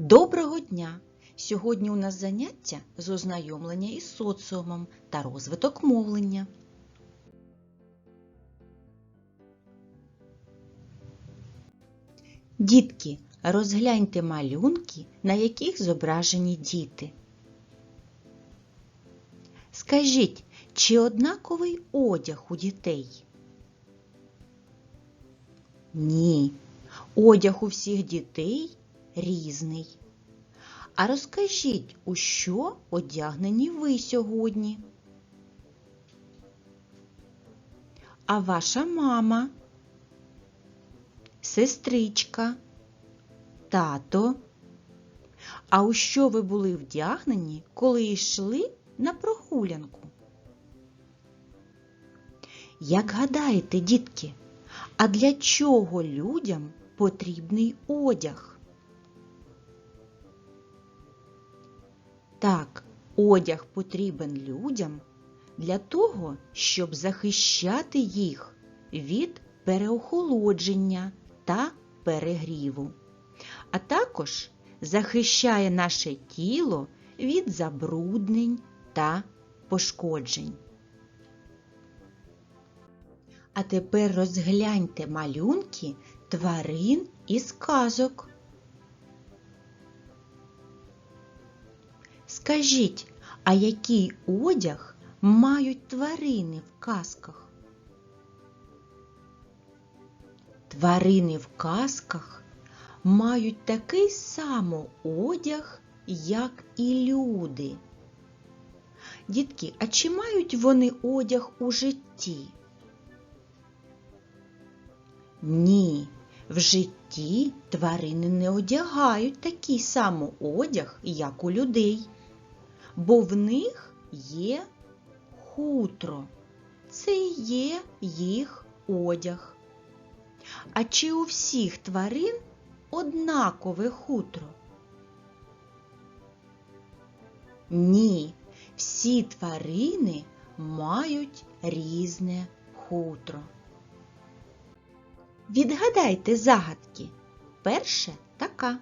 Доброго дня! Сьогодні у нас заняття з ознайомлення із соціумом та розвиток мовлення. Дітки, розгляньте малюнки, на яких зображені діти. Скажіть, чи однаковий одяг у дітей? Ні, одяг у всіх дітей різний. А розкажіть, у що одягнені ви сьогодні? А ваша мама, сестричка, тато? А у що ви були вдягнені, коли йшли на прогулянку? Як гадаєте, дітки, а для чого людям потрібний одяг? Так, одяг потрібен людям для того, щоб захищати їх від переохолодження та перегріву, а також захищає наше тіло від забруднень та пошкоджень. А тепер розгляньте малюнки тварин і сказок. Скажіть, а який одяг мають тварини в казках? Тварини в казках мають такий само одяг, як і люди. Дітки, а чи мають вони одяг у житті? Ні, в житті тварини не одягають такий само одяг, як у людей, бо в них є хутро. Це є їх одяг. А чи у всіх тварин однакове хутро? Ні, всі тварини мають різне хутро. Відгадайте загадки. Перша така.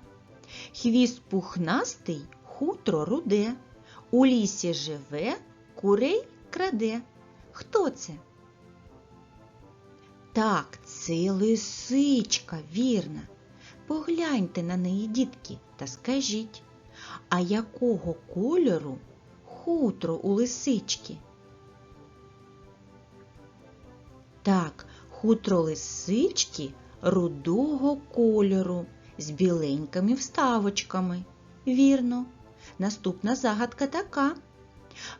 Хвіст пухнастий, хутро руде. У лісі живе, курей краде. Хто це? Так, це лисичка, вірна. Погляньте на неї, дітки, та скажіть, а якого кольору хутро у лисички? Так, хутро лисички рудого кольору з біленькими вставочками. Вірно. Наступна загадка така.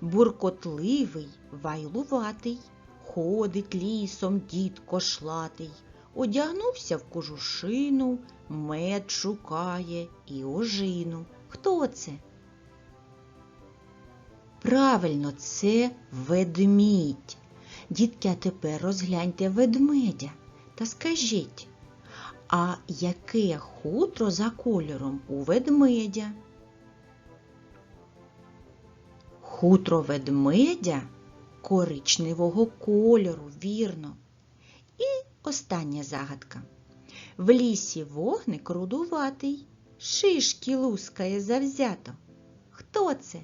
Буркотливий, вайлуватий, ходить лісом дід кошлатий, одягнувся в кожушину, мед шукає і ожину. Хто це? Правильно, це ведмідь. Дітки, а тепер розгляньте ведмедя та скажіть, а яке хутро за кольором у ведмедя? Хутро ведмедя коричневого кольору, вірно. І остання загадка. В лісі вогник рудуватий, шишки лускає завзято. Хто це?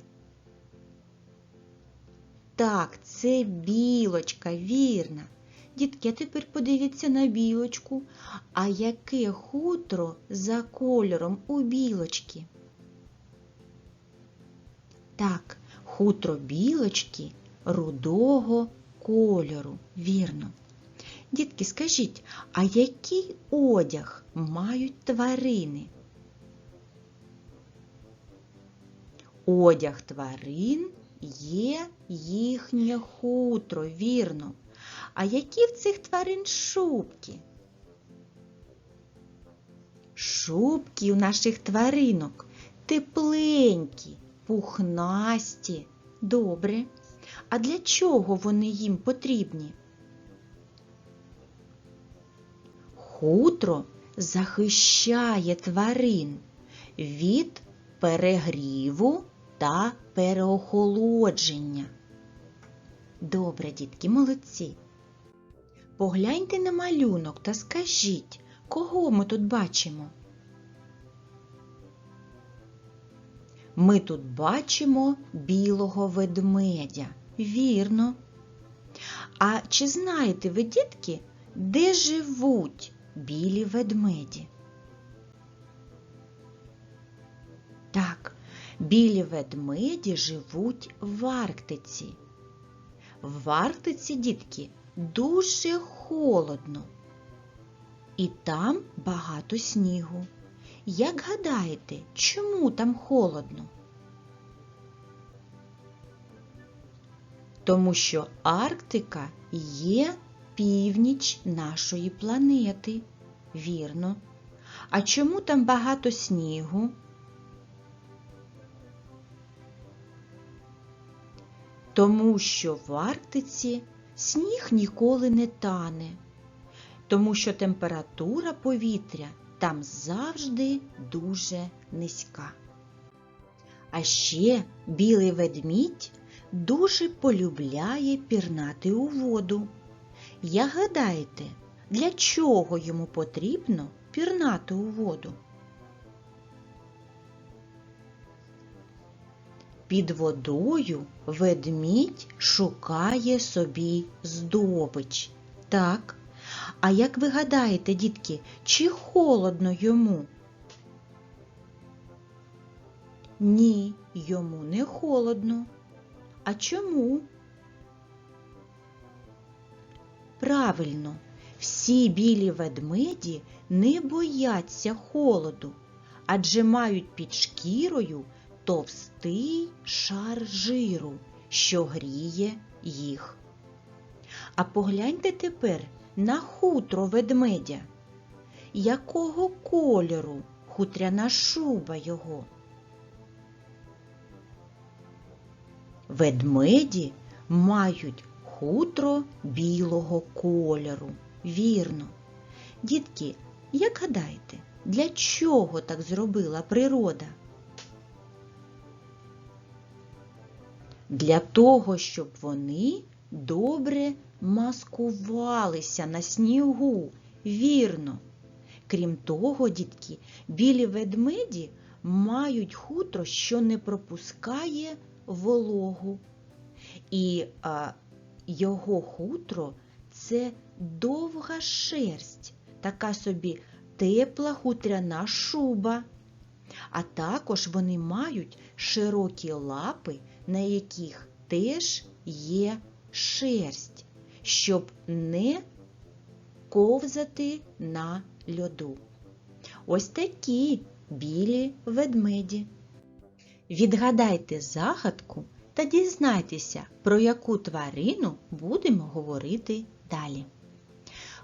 Так, це білочка, вірна. Дітки, тепер подивіться на білочку. А яке хутро за кольором у білочки? Так, хутро білочки рудого кольору, вірно. Дітки, скажіть, а який одяг мають тварини? Одяг тварин є їхнє хутро, вірно. А які в цих тварин шубки? Шубки у наших тваринок тепленькі, пухнасті. Добре. А для чого вони їм потрібні? Хутро захищає тварин від перегріву та переохолодження. Добре, дітки, молодці. Погляньте на малюнок та скажіть, кого ми тут бачимо? Ми тут бачимо білого ведмедя. Вірно. А чи знаєте ви, дітки, де живуть білі ведмеді? Так, білі ведмеді живуть в Арктиці. В Арктиці, дітки, дуже холодно. І там багато снігу. Як гадаєте, чому там холодно? Тому що Арктика є північ нашої планети. Вірно. А чому там багато снігу? Тому що в Арктиці сніг ніколи не тане, тому що температура повітря там завжди дуже низька. А ще білий ведмідь дуже полюбляє пірнати у воду. Як гадаєте, для чого йому потрібно пірнати у воду? Під водою ведмідь шукає собі здобич. Так. А як ви гадаєте, дітки, чи холодно йому? Ні, йому не холодно. А чому? Правильно, всі білі ведмеді не бояться холоду, адже мають під шкірою товстий шар жиру, що гріє їх. А погляньте тепер на хутро ведмедя. Якого кольору хутряна шуба його? Ведмеді мають хутро білого кольору. Вірно. Дітки, як гадаєте, для чого так зробила природа? Для того, щоб вони добре маскувалися на снігу. Вірно. Крім того, дітки, білі ведмеді мають хутро, що не пропускає вологу. І а, його хутро це довга шерсть, така собі тепла хутряна шуба. А також вони мають широкі лапи, на яких теж є шерсть, щоб не ковзати на льоду. Ось такі білі ведмеді. Відгадайте загадку та дізнайтеся, про яку тварину будемо говорити далі.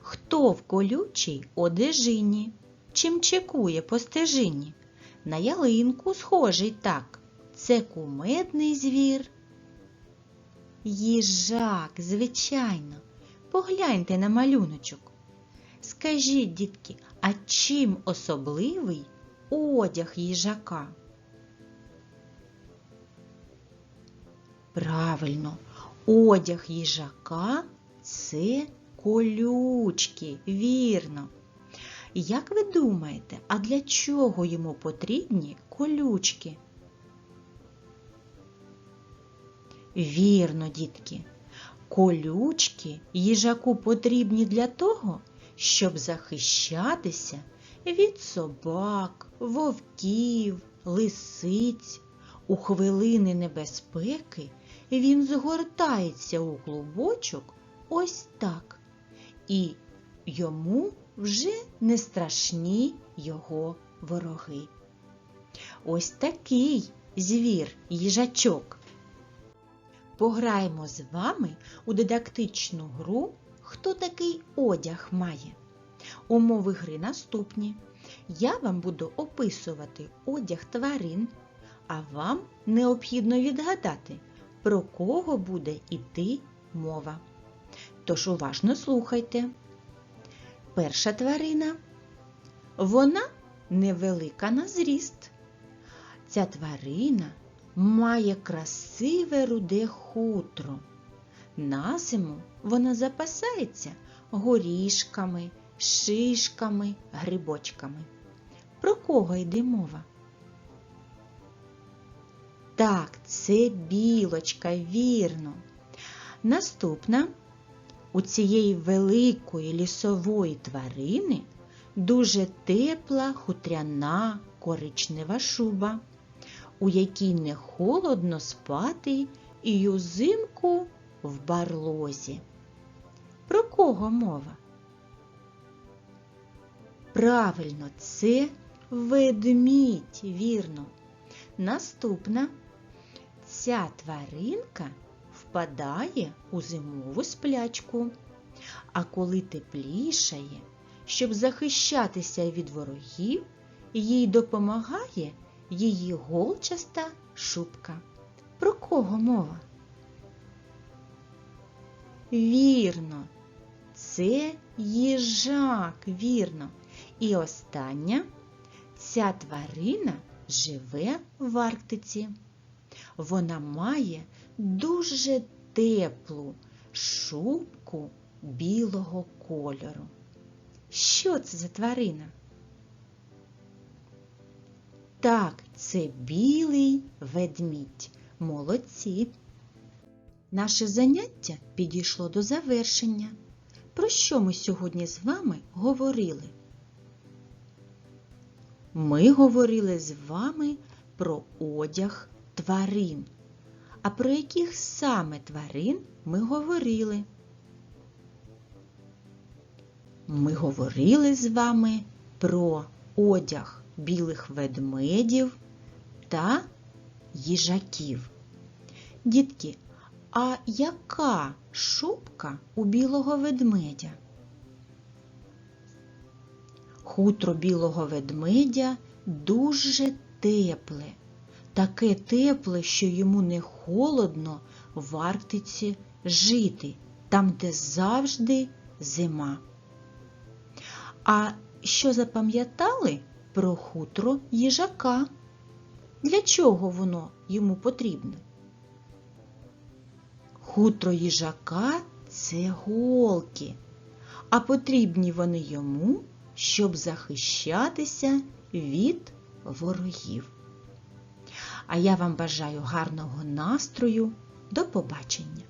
Хто в колючій одежині, чим чекує по стежині? На ялинку схожий так. Це кумедний звір. Їжак, звичайно. Погляньте на малюночок. Скажіть, дітки, а чим особливий одяг їжака? Правильно, одяг їжака це колючки, вірно. Як ви думаєте, а для чого йому потрібні колючки? Вірно, дітки, колючки їжаку потрібні для того, щоб захищатися від собак, вовків, лисиць. У хвилини небезпеки він згортається у клубочок ось так, і йому вже не страшні його вороги. Ось такий звір їжачок. Пограємо з вами у дидактичну гру Хто такий одяг має. Умови гри наступні. Я вам буду описувати одяг тварин, а вам необхідно відгадати, про кого буде йти мова. Тож уважно слухайте. Перша тварина. Вона невелика на зріст. Ця тварина має красиве руде хутро. На зиму вона запасається горішками, шишками, грибочками. Про кого йде мова? Так, це білочка, вірно. Наступна у цієї великої лісової тварини дуже тепла хутряна коричнева шуба, у якій не холодно спати і узимку в барлозі. Про кого мова? Правильно, це ведмідь, вірно. Наступна ця тваринка впадає у зимову сплячку, а коли теплішає, щоб захищатися від ворогів, їй допомагає її голчаста шубка. Про кого мова? Вірно, це їжак, вірно. І остання ця тварина живе в Арктиці. Вона має дуже теплу шубку білого кольору. Що це за тварина? Так, це білий ведмідь. Молодці. Наше заняття підійшло до завершення. Про що ми сьогодні з вами говорили? Ми говорили з вами про одяг тварин. А про яких саме тварин ми говорили? Ми говорили з вами про одяг білих ведмедів та їжаків. Дітки, а яка шубка у білого ведмедя? Хутро білого ведмедя дуже тепле, таке тепле, що йому не холодно в Арктиці жити, там, де завжди зима. А що запам'ятали про хутро їжака? Для чого воно йому потрібне? Хутро їжака це голки, а потрібні вони йому, щоб захищатися від ворогів. А я вам бажаю гарного настрою. До побачення!